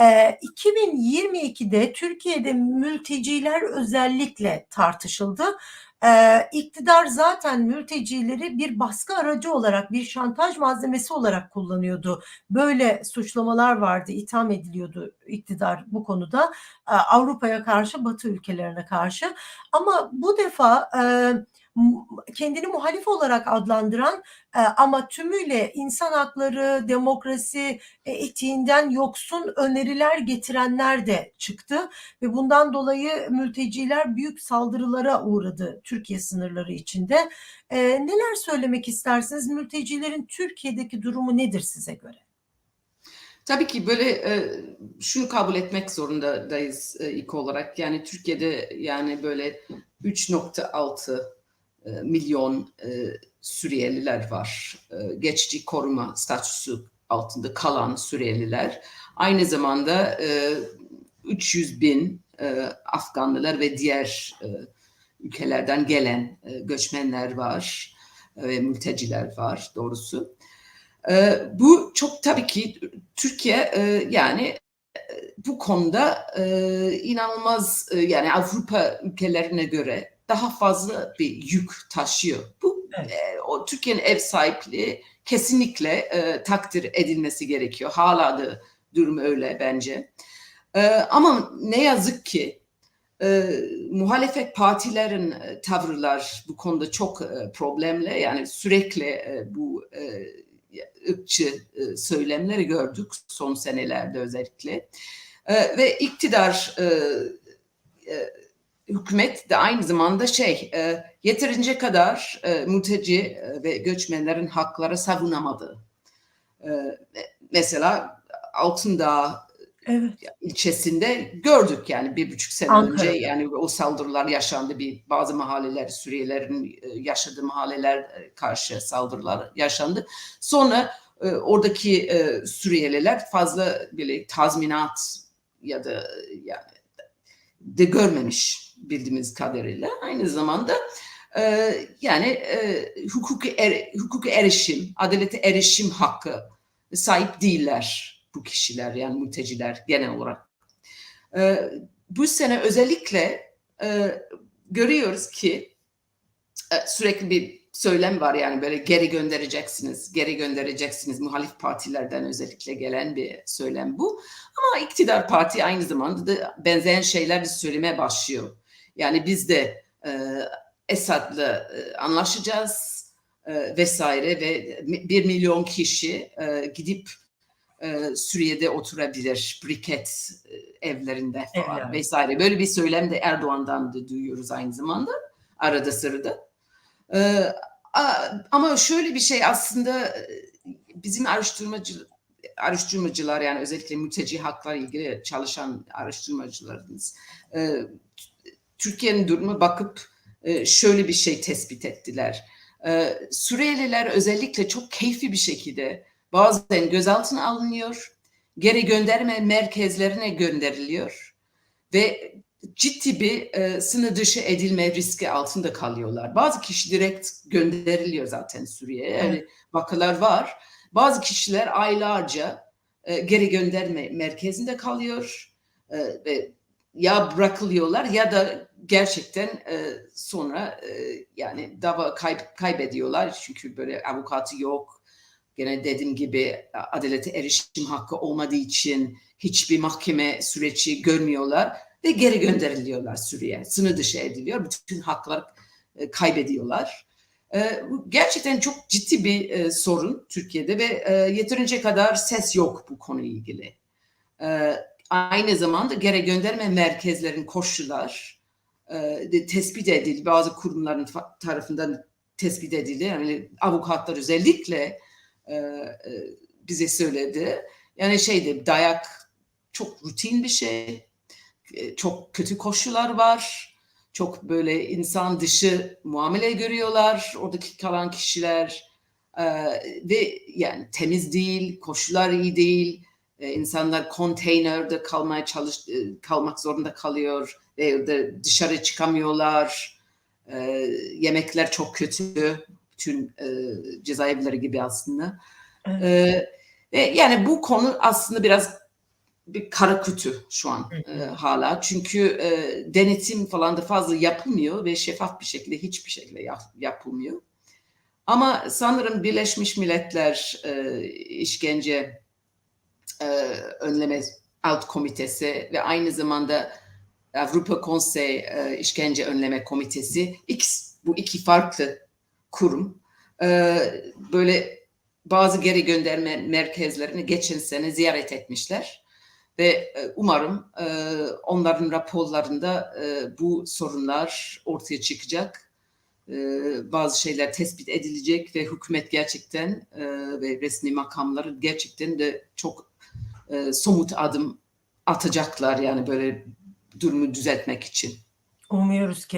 Ee, 2022'de Türkiye'de mülteciler özellikle tartışıldı. Ee, iktidar zaten mültecileri bir baskı aracı olarak, bir şantaj malzemesi olarak kullanıyordu. Böyle suçlamalar vardı, itham ediliyordu iktidar bu konuda. Ee, Avrupa'ya karşı, Batı ülkelerine karşı. Ama bu defa e, kendini muhalif olarak adlandıran e, ama tümüyle insan hakları, demokrasi e, etiğinden yoksun öneriler getirenler de çıktı ve bundan dolayı mülteciler büyük saldırılara uğradı Türkiye sınırları içinde. E, neler söylemek istersiniz? Mültecilerin Türkiye'deki durumu nedir size göre? Tabii ki böyle e, şunu kabul etmek zorundayız e, ilk olarak. Yani Türkiye'de yani böyle 3.6 e, milyon e, Suriyeliler var. E, geçici koruma statüsü altında kalan Suriyeliler. Aynı zamanda 300 bin Afganlılar ve diğer ülkelerden gelen göçmenler var ve mülteciler var doğrusu. Bu çok tabii ki Türkiye yani bu konuda inanılmaz yani Avrupa ülkelerine göre daha fazla bir yük taşıyor. Bu evet. e, o Türkiye'nin ev sahipliği kesinlikle e, takdir edilmesi gerekiyor. Hala da durum öyle bence. E, ama ne yazık ki e, muhalefet partilerin e, tavırlar bu konuda çok e, problemli. Yani sürekli e, bu e, ırkçı e, söylemleri gördük son senelerde özellikle. E, ve iktidar e, e, hükümet de aynı zamanda şey e, yeterince kadar e, mülteci e, ve göçmenlerin hakları savunamadı. E, mesela Altındağ evet. ilçesinde gördük yani bir buçuk sene Ankara. önce yani o saldırılar yaşandı bir bazı mahalleler Suriyelilerin e, yaşadığı mahalleler e, karşı saldırılar yaşandı. Sonra e, oradaki e, Suriyeliler fazla böyle tazminat ya da yani de görmemiş bildiğimiz kadarıyla. Aynı zamanda e, yani e, hukuki, er, hukuki erişim, adalete erişim hakkı sahip değiller bu kişiler yani mülteciler genel olarak. E, bu sene özellikle e, görüyoruz ki e, sürekli bir söylem var yani böyle geri göndereceksiniz, geri göndereceksiniz muhalif partilerden özellikle gelen bir söylem bu. Ama iktidar parti aynı zamanda da benzeyen şeyler de söylemeye başlıyor. Yani biz de e, Esad'la e, anlaşacağız e, vesaire ve bir milyon kişi e, gidip e, Suriye'de oturabilir briket e, evlerinde falan evet. vesaire. Böyle bir söylem de Erdoğan'dan da duyuyoruz aynı zamanda arada sırada. E, ama şöyle bir şey aslında e, bizim araştırmacı araştırmacılar yani özellikle mülteci haklar ilgili çalışan araştırmacılarımız e, Türkiye'nin durumu bakıp e, şöyle bir şey tespit ettiler. E, Suriyeliler özellikle çok keyfi bir şekilde bazen gözaltına alınıyor, geri gönderme merkezlerine gönderiliyor ve ciddi bir e, sınır dışı edilme riski altında kalıyorlar. Bazı kişi direkt gönderiliyor zaten Suriye'ye. Yani vakalar var. Bazı kişiler aylarca e, geri gönderme merkezinde kalıyor e, ve ya bırakılıyorlar ya da gerçekten e, sonra e, yani dava kayb kaybediyorlar çünkü böyle avukatı yok. Gene dediğim gibi adalete erişim hakkı olmadığı için hiçbir mahkeme süreci görmüyorlar ve geri gönderiliyorlar Suriye. Sınır dışı ediliyor. Bütün haklar e, kaybediyorlar. E, bu gerçekten çok ciddi bir e, sorun Türkiye'de ve e, yeterince kadar ses yok bu konuyla ilgili. E, aynı zamanda geri gönderme merkezlerin koşullar e, tespit edildi. Bazı kurumların tarafından tespit edildi. Yani avukatlar özellikle e, e, bize söyledi. Yani şeydi dayak çok rutin bir şey. E, çok kötü koşullar var. Çok böyle insan dışı muamele görüyorlar oradaki kalan kişiler. E, ve yani temiz değil, koşullar iyi değil e, insanlar konteynerde kalmaya çalış e, kalmak zorunda kalıyor dışarı çıkamıyorlar. E, yemekler çok kötü. Bütün e, cezaevleri gibi aslında. Evet. E, yani bu konu aslında biraz bir kara kutu şu an e, hala. Çünkü e, denetim falan da fazla yapılmıyor ve şeffaf bir şekilde hiçbir şekilde yap- yapılmıyor. Ama sanırım Birleşmiş Milletler e, işkence e, önleme alt komitesi ve aynı zamanda Avrupa Konsey e, işkence önleme komitesi X bu iki farklı kurum e, böyle bazı geri gönderme merkezlerini geçen sene ziyaret etmişler ve e, umarım e, onların raporlarında e, bu sorunlar ortaya çıkacak. E, bazı şeyler tespit edilecek ve hükümet gerçekten e, ve resmi makamları gerçekten de çok e, somut adım atacaklar yani böyle durumu düzeltmek için. Umuyoruz ki.